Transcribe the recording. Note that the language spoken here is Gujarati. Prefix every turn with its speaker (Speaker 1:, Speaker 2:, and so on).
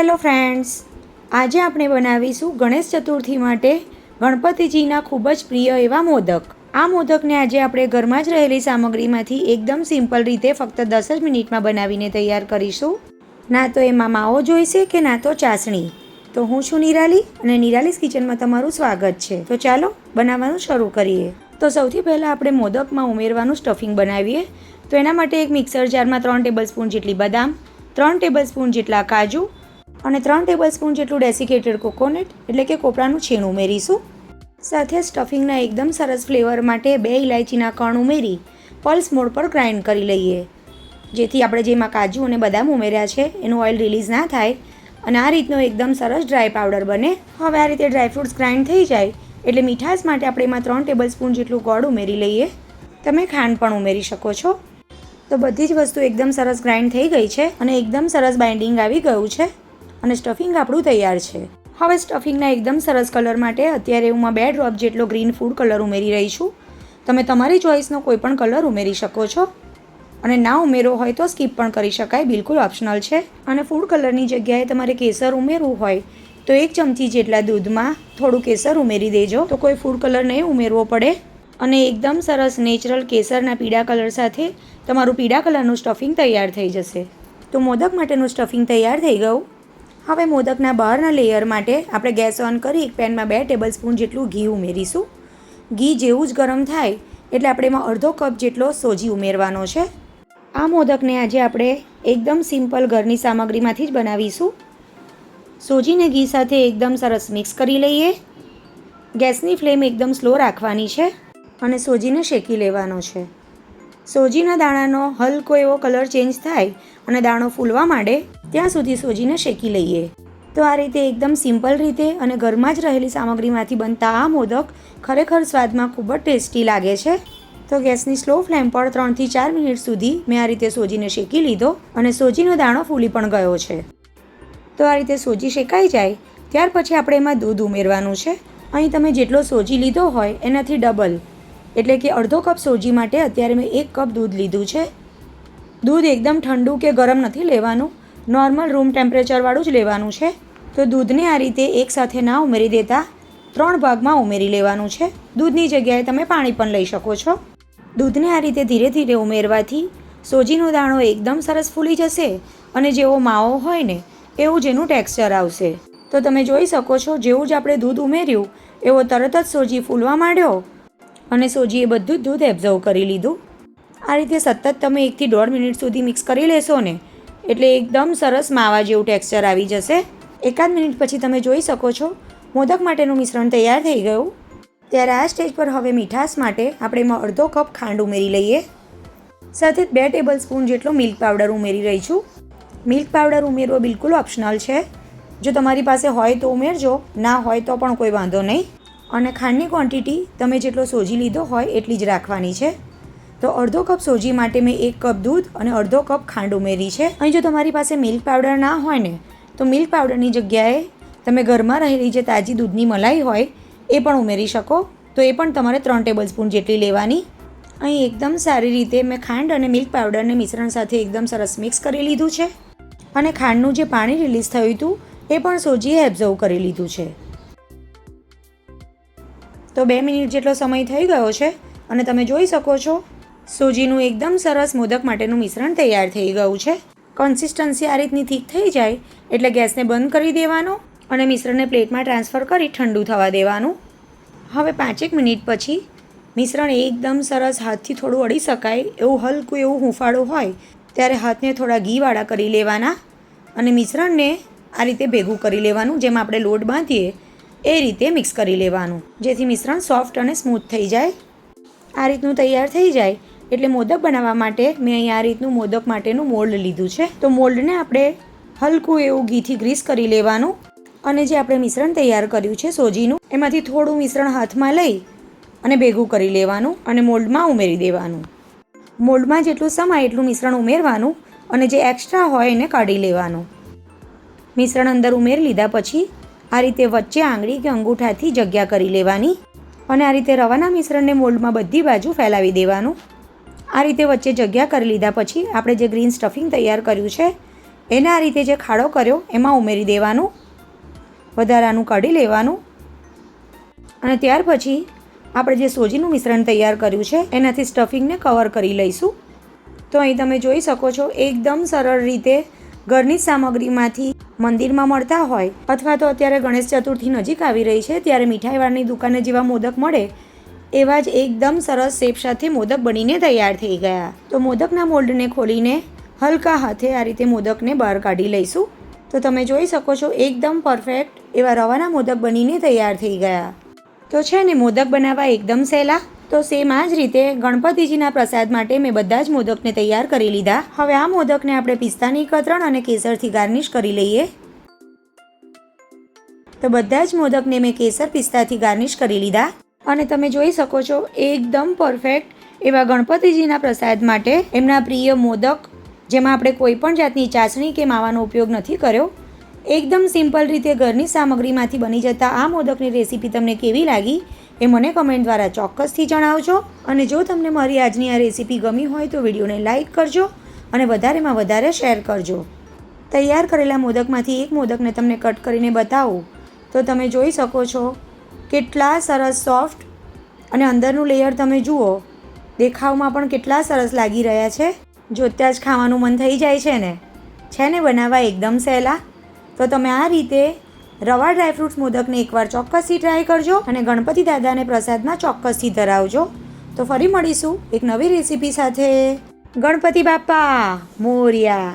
Speaker 1: હેલો ફ્રેન્ડ્સ, આજે આપણે બનાવીશું ગણેશ ચતુર્થી માટે ગણપતિજીના ખૂબ જ પ્રિય એવા મોદક. આ મોદકને આજે આપણે ઘરમાં જ રહેલી સામગ્રીમાંથી એકદમ સિમ્પલ રીતે ફક્ત દસ જ મિનિટમાં બનાવીને તૈયાર કરીશું. ના તો એમાં માવો જોઈશે કે ના તો ચાસણી? તો હું છું નિરાલી અને નિરાલીસ કિચનમાં તમારું સ્વાગત છે. તો ચાલો, બનાવવાનું શરૂ કરીએ. તો સૌથી પહેલાં આપણે મોદકમાં ઉમેરવાનું સ્ટફિંગ બનાવીએ. તો એના માટે એક મિક્સર જારમાં ત્રણ ટેબલ સ્પૂન જેટલી બદામ, ત્રણ ટેબલ સ્પૂન જેટલા કાજુ અને ત્રણ ટેબલ સ્પૂન જેટલું ડેસિકેટેડ કોકોનટ એટલે કે કોપરાનું છીણ ઉમેરીશું. સાથે સ્ટફિંગના એકદમ સરસ ફ્લેવર માટે બે ઇલાયચીના કણ ઉમેરી પલ્સ મોડ પર ગ્રાઇન્ડ કરી લઈએ. જેથી આપણે જેમાં કાજુ અને બદામ ઉમેર્યા છે, એનું ઓઇલ રિલીઝ ના થાય અને આ રીતનો એકદમ સરસ ડ્રાય પાવડર બને. હવે આ રીતે ડ્રાયફ્રૂટ્સ ગ્રાઇન્ડ થઈ જાય એટલે મીઠાશ માટે આપણે એમાં ત્રણ ટેબલ સ્પૂન જેટલું ગોળ ઉમેરી લઈએ. તમે ખાંડ પણ ઉમેરી શકો છો. તો બધી જ વસ્તુ એકદમ સરસ ગ્રાઇન્ડ થઈ ગઈ છે અને એકદમ સરસ બાઇન્ડિંગ આવી ગયું છે. અને સ્ટફિંગ આપણું તૈયાર છે. હવે સ્ટફિંગના એકદમ સરસ કલર માટે અત્યારે હું બે ડ્રોપ જેટલો ગ્રીન ફૂડ કલર ઉમેરી રહી છું. તમે તમારી ચોઈસનો કોઈ પણ કલર ઉમેરી શકો છો. અને ના ઉમેરો હોય તો સ્કીપ પણ કરી શકાય, બિલકુલ ઓપ્શનલ છે. અને ફૂડ કલરની જગ્યાએ તમારે કેસર ઉમેરવું હોય તો એક ચમચી જેટલા દૂધમાં થોડું કેસર ઉમેરી દેજો. તો કોઈ ફૂડ કલર નહીં ઉમેરવો પડે. અને એકદમ સરસ નેચરલ કેસરના પીળા કલર સાથે તમારું પીળા કલરનું સ્ટફિંગ તૈયાર થઈ જશે. તો મોદક માટેનું સ્ટફિંગ તૈયાર થઈ ગયું. હવે મોદકના બહારના લેયર માટે આપણે ગેસ ઓન કરી એક પેનમાં બે ટેબલ સ્પૂન જેટલું ઘી ઉમેરીશું. ઘી જેવું જ ગરમ થાય એટલે આપણે એમાં અડધો કપ જેટલો સોજી ઉમેરવાનો છે. આ મોદકને આજે આપણે એકદમ સિમ્પલ ઘરની સામગ્રીમાંથી જ બનાવીશું. સોજીને ઘી સાથે એકદમ સરસ મિક્સ કરી લઈએ. ગેસની ફ્લેમ એકદમ સ્લો રાખવાની છે અને સોજીને શેકી લેવાનો છે. સોજીના દાણાનો હલકો એવો કલર ચેન્જ થાય અને દાણો ફૂલવા માંડે, ત્યાં સુધી સોજીને શેકી લઈએ. તો આ રીતે એકદમ સિમ્પલ રીતે અને ઘરમાં જ રહેલી સામગ્રીમાંથી બનતા આ મોદક ખરેખર સ્વાદમાં ખૂબ જ ટેસ્ટી લાગે છે. તો ગેસની સ્લો ફ્લેમ પર ત્રણથી ચાર મિનિટ સુધી મેં આ રીતે સોજીને શેકી લીધો અને સોજીનો દાણો ફૂલી પણ ગયો છે. તો આ રીતે સોજી શેકાઈ જાય, ત્યાર પછી આપણે એમાં દૂધ ઉમેરવાનું છે. અહીં તમે જેટલો સોજી લીધો હોય, એનાથી ડબલ. એટલે કે અડધો કપ સોજી માટે અત્યારે મેં એક કપ દૂધ લીધું છે. દૂધ એકદમ ઠંડુ કે ગરમ નથી લેવાનું. નોર્મલ રૂમ ટેમ્પરેચરવાળું જ લેવાનું છે. તો દૂધને આ રીતે એકસાથે ના ઉમેરી દેતા ત્રણ ભાગમાં ઉમેરી લેવાનું છે. દૂધની જગ્યાએ તમે પાણી પણ લઈ શકો છો. દૂધને આ રીતે ધીરે ધીરે ઉમેરવાથી સોજીનો દાણો એકદમ સરસ ફૂલી જશે અને જેવો માવો હોય ને એવું જેનું ટેક્સચર આવશે. તો તમે જોઈ શકો છો, જેવું જ આપણે દૂધ ઉમેર્યું, એવો તરત જ સોજી ફૂલવા માંડ્યો. અને સોજીએ બધું જ દૂધ એબ્ઝર્વ કરી લીધું. આ રીતે સતત તમે એકથી દોઢ મિનિટ સુધી મિક્સ કરી લેશો ને, એટલે એકદમ સરસ માવા જેવું ટેક્સચર આવી જશે. એકાદ મિનિટ પછી તમે જોઈ શકો છો, મોદક માટેનું મિશ્રણ તૈયાર થઈ ગયું. ત્યારે આ સ્ટેજ પર હવે મીઠાશ માટે આપણે એમાં અડધો કપ ખાંડ ઉમેરી લઈએ. સાથે બે ટેબલ સ્પૂન જેટલો મિલ્ક પાવડર ઉમેરી રહી છું. મિલ્ક પાવડર ઉમેરવો બિલકુલ ઓપ્શનલ છે. જો તમારી પાસે હોય તો ઉમેરજો, ના હોય તો પણ કોઈ વાંધો નહીં. અને ખાંડની ક્વોન્ટિટી તમે જેટલો સોજી લીધો હોય એટલી જ રાખવાની છે. તો અડધો કપ સોજી માટે મેં એક કપ દૂધ અને અડધો કપ ખાંડ ઉમેરી છે. અહીં જો તમારી પાસે મિલ્ક પાવડર ના હોય ને, તો મિલ્ક પાવડરની જગ્યાએ તમે ઘરમાં રહેલી જે તાજી દૂધની મલાઈ હોય, એ પણ ઉમેરી શકો. તો એ પણ તમારે ત્રણ ટેબલ સ્પૂન જેટલી લેવાની. અહીં એકદમ સારી રીતે મેં ખાંડ અને મિલ્ક પાવડરને મિશ્રણ સાથે એકદમ સરસ મિક્સ કરી લીધું છે. અને ખાંડનું જે પાણી રિલીઝ થયું હતું, એ પણ સોજીએ એબ્ઝર્વ કરી લીધું છે. તો બે મિનિટ જેટલો સમય થઈ ગયો છે અને તમે જોઈ શકો છો, સૂજીનું એકદમ સરસ મોદક માટેનું મિશ્રણ તૈયાર થઈ ગયું છે. કન્સિસ્ટન્સી આ રીતની થીક થઈ જાય એટલે ગેસને બંધ કરી દેવાનો અને મિશ્રણને પ્લેટમાં ટ્રાન્સફર કરી ઠંડુ થવા દેવાનું. હવે પાંચેક મિનિટ પછી મિશ્રણ એકદમ સરસ હાથથી થોડું અડી શકાય એવું હલકું એવું હુંફાળું હોય ત્યારે હાથને થોડા ઘીવાળા કરી લેવાના અને મિશ્રણને આ રીતે ભેગું કરી લેવાનું, જેમ આપણે લોટ બાંધીએ એ રીતે મિક્સ કરી લેવાનું, જેથી મિશ્રણ સોફ્ટ અને સ્મૂથ થઈ જાય. આ રીતનું તૈયાર થઈ જાય, એટલે મોદક બનાવવા માટે મેં અહીં આ રીતનું મોદક માટેનું મોલ્ડ લીધું છે. તો મોલ્ડને આપણે હલકું એવું ઘીથી ગ્રીસ કરી લેવાનું, અને જે આપણે મિશ્રણ તૈયાર કર્યું છે સોજીનું, એમાંથી થોડું મિશ્રણ હાથમાં લઈ અને ભેગું કરી લેવાનું અને મોલ્ડમાં ઉમેરી દેવાનું. મોલ્ડમાં જેટલું સમાય એટલું મિશ્રણ ઉમેરવાનું અને જે એક્સ્ટ્રા હોય એને કાઢી લેવાનું. મિશ્રણ અંદર ઉમેરી લીધા પછી આ રીતે વચ્ચે આંગળી કે અંગૂઠાથી જગ્યા કરી લેવાની અને આ રીતે રવાના મિશ્રણને મોલ્ડમાં બધી બાજુ ફેલાવી દેવાનું. આ રીતે વચ્ચે જગ્યા કરી લીધા પછી આપણે જે ગ્રીન સ્ટફિંગ તૈયાર કર્યું છે, એને આ રીતે જે ખાડો કર્યો એમાં ઉમેરી દેવાનું, વધારાનું કાઢી લેવાનું. અને ત્યાર પછી આપણે જે સોજીનું મિશ્રણ તૈયાર કર્યું છે, એનાથી સ્ટફિંગને કવર કરી લઈશું. તો અહીં તમે જોઈ શકો છો, એકદમ સરળ રીતે ઘરની સામગ્રીમાંથી મંદિરમાં મળતા હોય અથવા તો અત્યારે ગણેશ ચતુર્થી નજીક આવી રહી છે, ત્યારે મીઠાઈવાળની દુકાને જેવા મોદક મળે એવા જ એકદમ સરસ શેપ સાથે મોદક બનીને તૈયાર થઈ ગયા. તો મોદકના મોલ્ડને ખોલીને હલકા હાથે આ રીતે મોદકને બહાર કાઢી લઈશું. તો તમે જોઈ શકો છો, એકદમ પરફેક્ટ એવા રવાના મોદક બનીને તૈયાર થઈ ગયા. તો છે ને, મોદક બનાવવા એકદમ સહેલા તો સેમ આ જ રીતે ગણપતિજીના પ્રસાદ માટે મેં બધા જ મોદકને તૈયાર કરી લીધા. હવે આ મોદકને આપણે પિસ્તાની કતરણ અને કેસરથી ગાર્નિશ કરી લઈએ. તો બધા જ મોદકને મેં કેસર પિસ્તાથી ગાર્નિશ કરી લીધા. અને તમે જોઈ શકો છો, એકદમ પરફેક્ટ એવા ગણપતિજીના પ્રસાદ માટે એમના પ્રિય મોદક, જેમાં આપણે કોઈ પણ જાતની ચાસણી કે માવાનો ઉપયોગ નથી કર્યો એકદમ સિમ્પલ રીતે ઘરની સામગ્રીમાંથી બની જતા આ મોદકની રેસીપી તમને કેવી લાગી એ મને કમેન્ટ દ્વારા ચોક્કસથી જણાવજો. અને જો તમને મારી આજની આ રેસીપી ગમી હોય તો વિડીયોને લાઇક કરજો અને વધારેમાં વધારે શેર કરજો. તૈયાર કરેલા મોદકમાંથી એક મોદકને તમને કટ કરીને બતાવું. તો તમે જોઈ શકો છો કેટલા સરસ સોફ્ટ અને અંદરનું લેયર તમે જુઓ. દેખાવમાં પણ કેટલા સરસ લાગી રહ્યા છે. જોતાં જ ખાવાનું મન થઈ જાય છે ને. છે ને બનાવવા એકદમ સહેલા? તો તમે આ રીતે રવા ડ્રાયફ્રૂટ્સ મોદકને એકવાર ચોક્કસથી ટ્રાય કરજો અને ગણપતિ દાદાને પ્રસાદમાં ચોક્કસથી ધરાવજો. તો ફરી મળીશું એક નવી રેસીપી સાથે. ગણપતિ બાપા, મોર્યા.